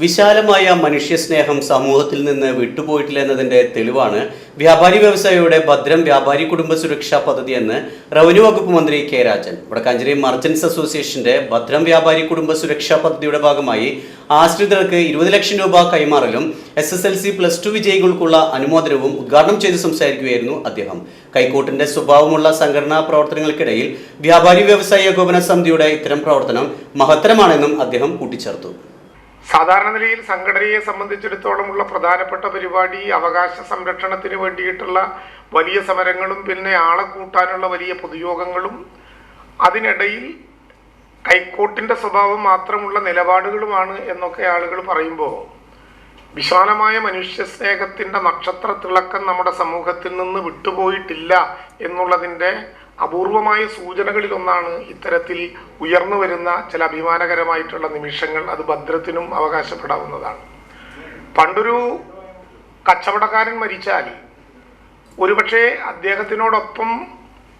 വിശാലമായ മനുഷ്യസ്നേഹം സമൂഹത്തിൽ നിന്ന് വിട്ടുപോയിട്ടില്ല എന്നതിന്റെ തെളിവാണ് വ്യാപാരി വ്യവസായിയുടെ ഭദ്രം വ്യാപാരി കുടുംബ സുരക്ഷാ പദ്ധതി എന്ന് റവന്യൂ വകുപ്പ് മന്ത്രി കെ രാജൻ. വടക്കാഞ്ചേരി മർച്ചൻസ് അസോസിയേഷന്റെ ഭദ്രം വ്യാപാരി കുടുംബ സുരക്ഷാ പദ്ധതിയുടെ ഭാഗമായി ആശ്രിതർക്ക് ഇരുപത് ലക്ഷം രൂപ കൈമാറലും S S L C plus two വിജയികൾക്കുള്ള അനുമോദനവും ഉദ്ഘാടനം ചെയ്ത് സംസാരിക്കുകയായിരുന്നു അദ്ദേഹം. കൈക്കോട്ടിന്റെ സ്വഭാവമുള്ള സംഘടനാ പ്രവർത്തനങ്ങൾക്കിടയിൽ വ്യാപാരി വ്യവസായ ഏകോപന സമിതിയുടെ ഇത്തരം പ്രവർത്തനം മഹത്തരമാണെന്നും അദ്ദേഹം കൂട്ടിച്ചേർത്തു. സാധാരണ നിലയിൽ സംഘടനയെ സംബന്ധിച്ചിടത്തോളമുള്ള പ്രധാനപ്പെട്ട പരിപാടി അവകാശ സംരക്ഷണത്തിന് വേണ്ടിയിട്ടുള്ള വലിയ സമരങ്ങളും പിന്നെ ആളെ കൂട്ടാനുള്ള വലിയ പൊതുയോഗങ്ങളും അതിനിടയിൽ കൈക്കോട്ടിന്റെ സ്വഭാവം മാത്രമുള്ള നിലപാടുകളുമാണ് എന്നൊക്കെ ആളുകൾ പറയുമ്പോൾ വിശാലമായ മനുഷ്യ സ്നേഹത്തിന്റെ നക്ഷത്ര തിളക്കം നമ്മുടെ സമൂഹത്തിൽ നിന്ന് വിട്ടുപോയിട്ടില്ല എന്നുള്ളതിന്റെ അപൂർവമായ സൂചനകളിൽ ഒന്നാണ് ഇത്തരത്തിൽ ഉയർന്നു വരുന്ന ചില അഭിമാനകരമായിട്ടുള്ള നിമിഷങ്ങൾ അത് ഭദ്രത്തിനും അവകാശപ്പെടാവുന്നതാണ്. പണ്ടൊരു കച്ചവടക്കാരൻ മരിച്ചാൽ ഒരുപക്ഷെ അദ്ദേഹത്തിനോടൊപ്പം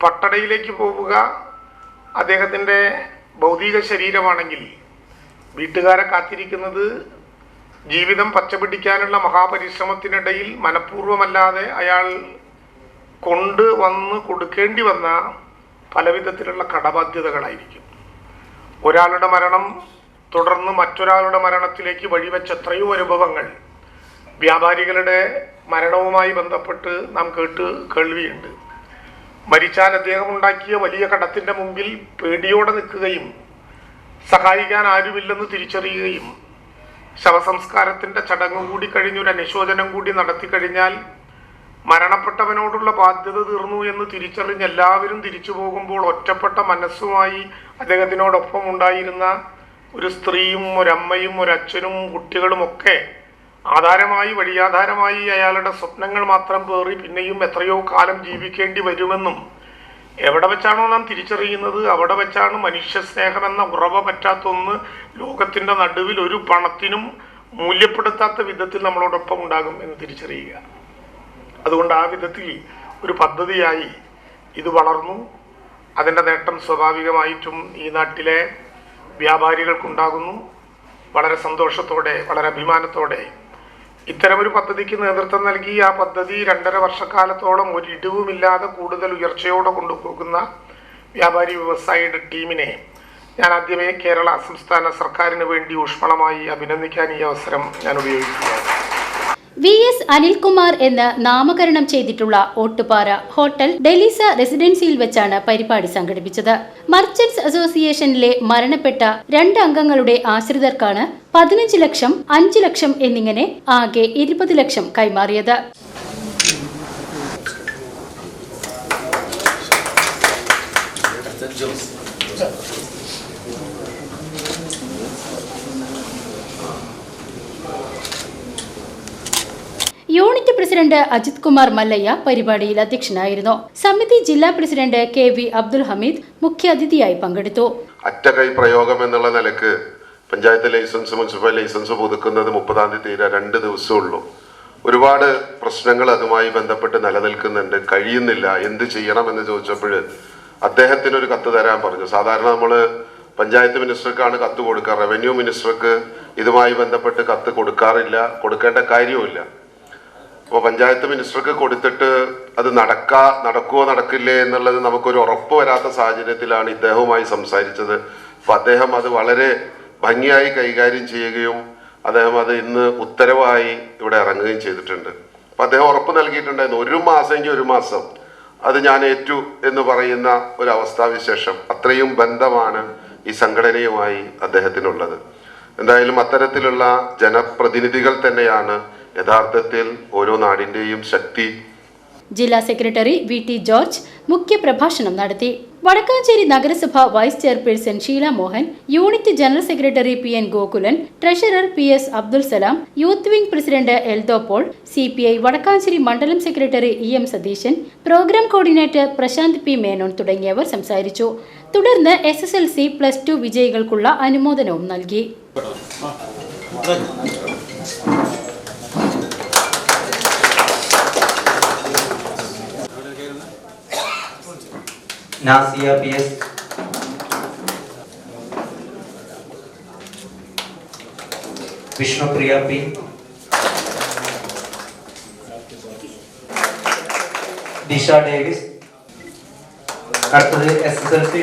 പട്ടടയിലേക്ക് പോവുക അദ്ദേഹത്തിന്റെ ഭൗതിക ശരീരമാണെങ്കിൽ വീട്ടുകാരെ കാത്തിരിക്കുന്നത് ജീവിതം പച്ചപിടിക്കാനുള്ള മഹാപരിശ്രമത്തിനിടയിൽ മനഃപൂർവമല്ലാതെ അയാൾ കൊണ്ടുവന്ന് കൊടുക്കേണ്ടി വന്ന പലവിധത്തിലുള്ള കടബാധ്യതകളായിരിക്കും. ഒരാളുടെ മരണം തുടർന്ന് മറ്റൊരാളുടെ മരണത്തിലേക്ക് വഴിവെച്ച എത്രയോ അനുഭവങ്ങൾ വ്യാപാരികളുടെ മരണവുമായി ബന്ധപ്പെട്ട് നാം കേട്ട് കേൾവിയുണ്ട്. മരിച്ചാൽ അദ്ദേഹം ഉണ്ടാക്കിയ വലിയ കടത്തിന്റെ മുമ്പിൽ പേടിയോടെ നിൽക്കുകയും സഹായിക്കാൻ ആരുമില്ലെന്ന് തിരിച്ചറിയുകയും ശവസംസ്കാരത്തിന്റെ ചടങ്ങ് കൂടി കഴിഞ്ഞൊരു അനുശോചനം കൂടി നടത്തി കഴിഞ്ഞാൽ മരണപ്പെട്ടവനോടുള്ള ബാധ്യത തീർന്നു എന്ന് തിരിച്ചറിഞ്ഞ് എല്ലാവരും തിരിച്ചു പോകുമ്പോൾ ഒറ്റപ്പെട്ട മനസ്സുമായി അദ്ദേഹത്തിനോടൊപ്പം ഉണ്ടായിരുന്ന ഒരു സ്ത്രീയും ഒരമ്മയും ഒരച്ഛനും കുട്ടികളുമൊക്കെ ആധാരമായി വഴിയാധാരമായി അയാളുടെ സ്വപ്നങ്ങൾ മാത്രം പേറി പിന്നെയും എത്രയോ കാലം ജീവിക്കേണ്ടി വരുമെന്നും എവിടെ വെച്ചാണോ നാം തിരിച്ചറിയുന്നത്? അവിടെ വെച്ചാണ് മനുഷ്യ സ്നേഹമെന്ന ഉറവ പറ്റാത്തൊന്ന് ലോകത്തിന്റെ നടുവിൽ ഒരു പണത്തിനും മൂല്യപ്പെടുത്താത്ത വിധത്തിൽ നമ്മളോടൊപ്പം ഉണ്ടാകും എന്ന് തിരിച്ചറിയുക. അതുകൊണ്ട് ആ വിധത്തിൽ ഒരു പദ്ധതിയായി ഇത് വളർന്നു. അതിന്റെ നേട്ടം സ്വാഭാവികമായിട്ടും ഈ നാട്ടിലെ വ്യാപാരികൾക്കുണ്ടാകുന്നു. വളരെ സന്തോഷത്തോടെ വളരെ അഭിമാനത്തോടെ. ഇത്തരമൊരു പദ്ധതിക്ക് നേതൃത്വം നൽകി ആ പദ്ധതി രണ്ടര വർഷക്കാലത്തോളം ഒരിടിവുമില്ലാതെ കൂടുതൽ ഉയർച്ചയോടെ കൊണ്ടുപോകുന്ന വ്യാപാരി വ്യവസായിയുടെ ടീമിനെ ഞാൻ ആദ്യമേ കേരള സംസ്ഥാന സർക്കാരിന് വേണ്ടി ഊഷ്മളമായി അഭിനന്ദിക്കാൻ ഈ അവസരം ഞാൻ ഉപയോഗിക്കുകയാണ്. വി എസ് അനിൽകുമാർ എന്ന് നാമകരണം ചെയ്തിട്ടുള്ള ഓട്ടുപാറ ഹോട്ടൽ ഡെലിസ റെസിഡൻസിയിൽ വെച്ചാണ് പരിപാടി സംഘടിപ്പിച്ചത്. മർച്ചന്റ്സ് അസോസിയേഷനിലെ മരണപ്പെട്ട രണ്ട് അംഗങ്ങളുടെ ആശ്രിതർക്കാണ് പതിനഞ്ച് ലക്ഷം അഞ്ച് ലക്ഷം എന്നിങ്ങനെ ആകെ ഇരുപത് ലക്ഷം കൈമാറിയത്. പ്രസിഡന്റ് അജിത് കുമാർ മല്ലയ്യ പരിപാടിയിൽ അധ്യക്ഷനായിരുന്നു. സമിതി ജില്ലാ president K V Abdul Hameed മുഖ്യാതിഥിയായി പങ്കെടുത്തു. അറ്റകൈ പ്രയോഗം എന്നുള്ള നിലയ്ക്ക് പഞ്ചായത്ത് ലൈസൻസ് മുനിസിപ്പൽ ലൈസൻസ് പുതുക്കുന്നത് മുപ്പതാം തീയതി തീരെ രണ്ട് ദിവസമേ ഉള്ളൂ ഒരുപാട് പ്രശ്നങ്ങൾ അതുമായി ബന്ധപ്പെട്ട് നിലനിൽക്കുന്നുണ്ട്. കഴിയുന്നില്ല. എന്ത് ചെയ്യണമെന്ന് ചോദിച്ചപ്പോൾ അദ്ദേഹത്തിന് ഒരു കത്ത് തരാൻ പറഞ്ഞു. സാധാരണ നമ്മൾ പഞ്ചായത്ത് മിനിസ്റ്റർക്കാണ് കത്ത് കൊടുക്കുക റവന്യൂ മിനിസ്റ്റർക്ക് ഇതുമായി ബന്ധപ്പെട്ട് കത്ത് കൊടുക്കാറില്ല. കൊടുക്കേണ്ട കാര്യവുമില്ല. അപ്പോൾ പഞ്ചായത്ത് മിനിസ്റ്റർക്ക് കൊടുത്തിട്ട് അത് നടക്കാ നടക്കുവോ നടക്കില്ലേ എന്നുള്ളത് നമുക്കൊരു ഉറപ്പ് വരാത്ത സാഹചര്യത്തിലാണ് ഇദ്ദേഹവുമായി സംസാരിച്ചത്. അപ്പോൾ അദ്ദേഹം അത് വളരെ ഭംഗിയായി കൈകാര്യം ചെയ്യുകയും അദ്ദേഹം അത് ഇന്ന് ഉത്തരവായി ഇവിടെ ഇറങ്ങുകയും ചെയ്തിട്ടുണ്ട്. അപ്പം അദ്ദേഹം ഉറപ്പ് നൽകിയിട്ടുണ്ടായിരുന്നു ഒരു മാസമെങ്കിൽ ഒരു മാസം അത് ഞാൻ ഏറ്റു എന്ന് പറയുന്ന ഒരു അവസ്ഥാവിശേഷം. അത്രയും ബന്ധമാണ് ഈ സംഘടനയുമായി അദ്ദേഹത്തിനുള്ളത്. എന്തായാലും അത്തരത്തിലുള്ള ജനപ്രതിനിധികൾ തന്നെയാണ് യഥാർത്ഥത്തിൽ ഓരോ നാടിന്റെയും ശക്തി. ജില്ലാ സെക്രട്ടറി വി ടി ജോർജ് മുഖ്യപ്രഭാഷണം നടത്തി. വടക്കാഞ്ചേരി നഗരസഭ vice chairperson Sheela Mohan unit general secretary P N Gokulan treasurer P S Abdul Salam youth wing president Eldho Paul C P I Vadakkanchery മണ്ഡലം secretary E M Satheesan programme coordinator Prashanth P Menon തുടങ്ങിയവർ സംസാരിച്ചു. തുടർന്ന് S S L C plus two വിജയികൾക്കുള്ള അനുമോദനവും നൽകി. Nasiya P S Vishnupriya P Disha Davis അടുത്തത് S S L C